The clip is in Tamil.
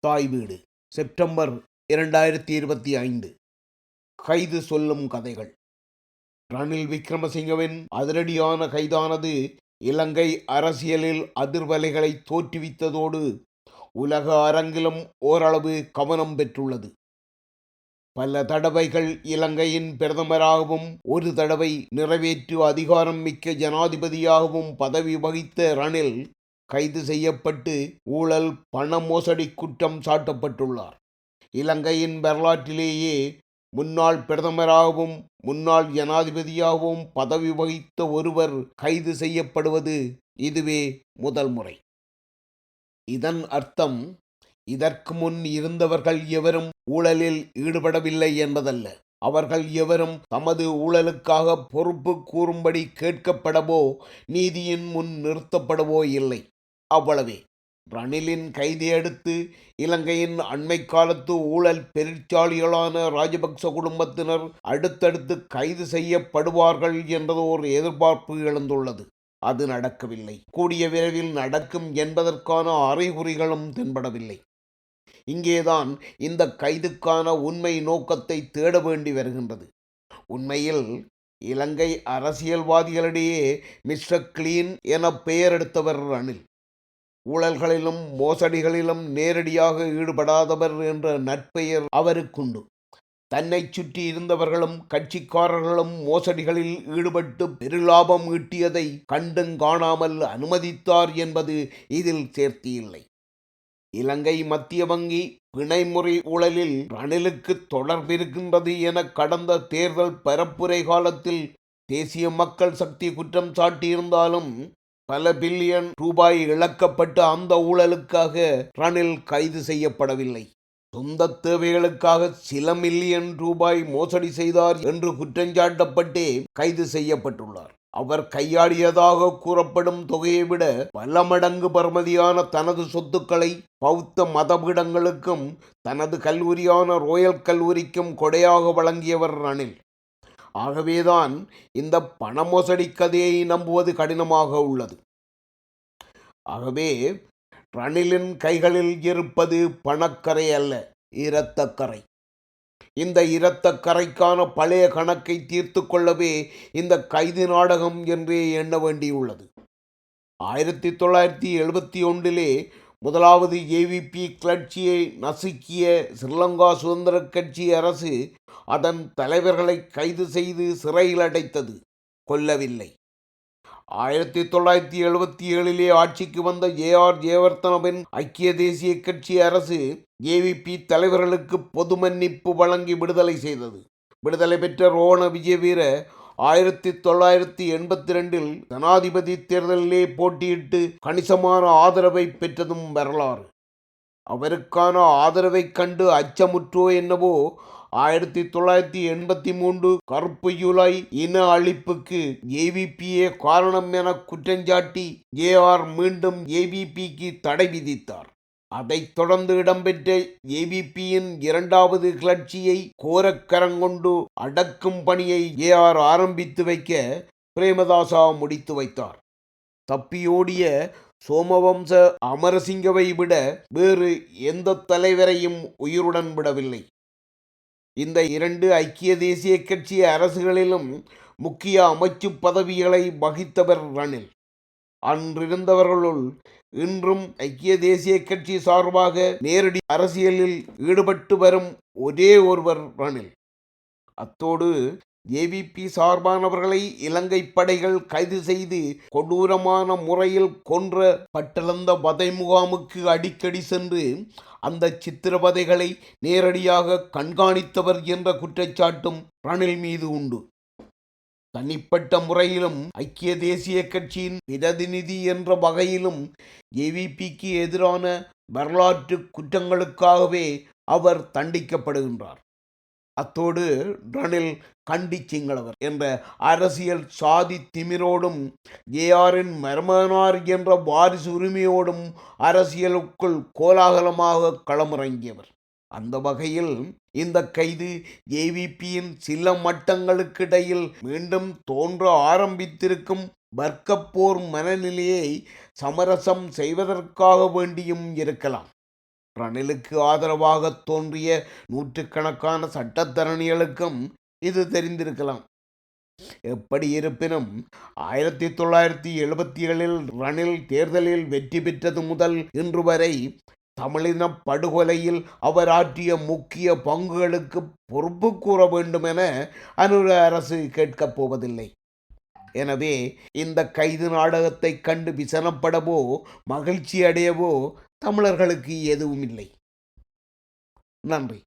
தாய் வீடு செப்டம்பர் இரண்டாயிரத்தி இருபத்தி ஐந்து. கைது சொல்லும் கதைகள். ரணில் விக்ரமசிங்கவின் அதிரடியான கைதானது இலங்கை அரசியலில் அதிர்வலைகளை தோற்றுவித்ததோடு உலக அரங்கிலும் ஓரளவு கவனம் பெற்றுள்ளது. பல தடவைகள் இலங்கையின் பிரதமராகவும் ஒரு தடவை நிறைவேற்று அதிகாரம் மிக்க ஜனாதிபதியாகவும் பதவி வகித்த ரணில் கைது செய்யப்பட்டு ஊழல் பண மோசடி குற்றம் சாட்டப்பட்டுள்ளார். இலங்கையின் வரலாற்றிலேயே முன்னாள் பிரதமராகவும் முன்னாள் ஜனாதிபதியாகவும் பதவி வகித்த ஒருவர் கைது செய்யப்படுவது இதுவே முதல் முறை. இதன் அர்த்தம் இதற்கு முன் இருந்தவர்கள் எவரும் ஊழலில் ஈடுபடவில்லை என்பதல்ல. அவர்கள் எவரும் தமது ஊழலுக்காக பொறுப்பு கூறும்படி கேட்கப்படவோ நீதியின் முன் நிறுத்தப்படவோ இல்லை. அவ்வளவே. ரணிலின் கைதையடுத்து இலங்கையின் அண்மை காலத்து ஊழல் பெருச்சாளிகளான ராஜபக்ச குடும்பத்தினர் அடுத்தடுத்து கைது செய்யப்படுவார்கள் என்றதோர் எதிர்பார்ப்பு எழுந்துள்ளது. அது நடக்கவில்லை. கூடிய விரைவில் நடக்கும் என்பதற்கான அறிகுறிகளும் தென்படவில்லை. இங்கேதான் இந்த கைதுக்கான உண்மை நோக்கத்தை தேட வேண்டி வருகின்றது. உண்மையில் இலங்கை அரசியல்வாதிகளிடையே மிஸ்டர் கிளீன் என பெயர் எடுத்தவர் ரணில். ஊழல்களிலும் மோசடிகளிலும் நேரடியாக ஈடுபடாதவர் என்ற நற்பெயர் அவருக்குண்டு. தன்னை சுற்றி இருந்தவர்களும் கட்சிக்காரர்களும் மோசடிகளில் ஈடுபட்டு பெருலாபம் ஈட்டியதை கண்டும் காணாமல் அனுமதித்தார் என்பது இதில் சேர்த்தியில்லை. இலங்கை மத்திய வங்கி பிணைமுறை ஊழலில் ரணிலுக்கு தொடர்பிருக்கின்றது என கடந்த தேர்தல் பரப்புரை காலத்தில் தேசிய மக்கள் சக்தி குற்றம் சாட்டியிருந்தாலும் பல பில்லியன் ரூபாய் இழக்கப்பட்ட அந்த ஊழலுக்காக ரணில் கைது செய்யப்படவில்லை. சொந்த தேவைகளுக்காக சில மில்லியன் ரூபாய் மோசடி செய்தார் என்று குற்றஞ்சாட்டப்பட்டே கைது செய்யப்பட்டுள்ளார். அவர் கையாடியதாக கூறப்படும் தொகையை விட பல மடங்கு பரமதியான தனது சொத்துக்களை பௌத்த மதபீடங்களுக்கும் தனது கல்லூரியான ரோயல் கல்லூரிக்கும் கொடையாக வழங்கியவர் ரணில். ஆகவேதான் இந்த பண மோசடி கதையை நம்புவது கடினமாக உள்ளது. ஆகவே ரணிலின் கைகளில் இருப்பது பணக்கரை அல்ல இரத்தக்கரை இந்த இரத்தக்கரைக்கான பழைய கணக்கை தீர்த்து கொள்ளவே இந்த கைது நாடகம் என்றே எண்ண வேண்டியுள்ளது. ஆயிரத்தி தொள்ளாயிரத்தி எழுபத்தி ஒன்றிலே முதலாவது ஏவிபி கிளர்ச்சியை நசுக்கிய ஸ்ரீலங்கா சுதந்திர கட்சி அரசு அதன் தலைவர்களை கைது செய்து சிறையில் அடைத்தது. கொல்லவில்லை. ஆயிரத்தி தொள்ளாயிரத்தி எழுபத்தி ஏழிலே ஆட்சிக்கு வந்த ஏ ஆர் ஜெயவர்த்தனவின் ஐக்கிய தேசிய கட்சி அரசு ஏவிபி தலைவர்களுக்கு பொது மன்னிப்பு வழங்கி விடுதலை செய்தது. விடுதலை பெற்ற ரோண விஜயவீர ஆயிரத்தி தொள்ளாயிரத்தி எண்பத்தி ரெண்டில் ஜனாதிபதி தேர்தலிலே போட்டியிட்டு கணிசமான ஆதரவை பெற்றதும் வரலாறு. அவருக்கான ஆதரவை கண்டு அச்சமுற்றோ என்னவோ ஆயிரத்தி தொள்ளாயிரத்தி எண்பத்தி மூன்று கருப்பு ஜூலை இன அழிப்புக்கு ஏவிபிஏ காரணம் என குற்றஞ்சாட்டி ஏஆர் மீண்டும் ஏவிபிக்கு தடை விதித்தார். அதைத் தொடர்ந்து இடம்பெற்ற ஏபிபியின் இரண்டாவது கிளர்ச்சியை கோரக்கரங்கொண்டு அடக்கும் பணியை ஏஆர் ஆரம்பித்து வைக்க பிரேமதாசா முடித்து வைத்தார். தப்பியோடிய சோமவம்ச அமரசிங்கவை விட வேறு எந்த தலைவரையும் உயிருடன் விடவில்லை. இந்த இரண்டு ஐக்கிய தேசிய கட்சி அரசுகளிலும் முக்கிய அமைச்சு பதவிகளை வகித்தவர் ரணில். அன்றிருந்தவர்களுள் இன்றும் ஐக்கிய தேசிய கட்சி சார்பாக நேரடி அரசியலில் ஈடுபட்டு வரும் ஒரே ஒருவர் ரணில். அத்தோடு ஏவிபி சார்பானவர்களை இலங்கை படைகள் கைது செய்து கொடூரமான முறையில் கொன்ற பட்டளந்த வதை முகாமுக்கு அடிக்கடி சென்று அந்த சித்திரவதைகளை நேரடியாக கண்காணித்தவர் என்ற குற்றச்சாட்டும் ரணில் மீது உண்டு. தனிப்பட்ட முறையிலும் ஐக்கிய தேசிய கட்சியின் பிரதிநிதி என்ற வகையிலும் ஏவிபிக்கு எதிரான வரலாற்று குற்றங்களுக்காகவே அவர் தண்டிக்கப்படுகின்றார். அத்தோடு ரணில் கண்டி சிங்களவர் என்ற அரசியல் சாதி திமிரோடும் ஏஆரின் மர்மனார் என்ற வாரிசு உரிமையோடும் அரசியலுக்குள் கோலாகலமாக களமிறங்கியவர். அந்த வகையில் இந்த கைது ஏவிபியின் சில மட்டங்களுக்கிடையில் மீண்டும் தோன்ற ஆரம்பித்திருக்கும் வர்க்கப்போர் மனநிலையை சமரசம் செய்வதற்காக வேண்டியும் இருக்கலாம். ரணிலுக்கு ஆதரவாக தோன்றிய நூற்றுக்கணக்கான சட்டத்தரணிகளுக்கும் இது தெரிந்திருக்கலாம். எப்படி இருப்பினும் ஆயிரத்தி தொள்ளாயிரத்தி எழுபத்தி ஏழில் ரணில் தேர்தலில் வெற்றி பெற்றது முதல் இன்று வரை தமிழின படுகொலையில் அவர் ஆற்றிய முக்கிய பங்குகளுக்கு பொறுப்பு கூற வேண்டும் என அனுர அரசு கேட்கப் போவதில்லை. எனவே இந்த கைது நாடகத்தை கண்டு விசனப்படவோ மகிழ்ச்சி அடையவோ தமிழர்களுக்கு எதுவும் இல்லை. நன்றி.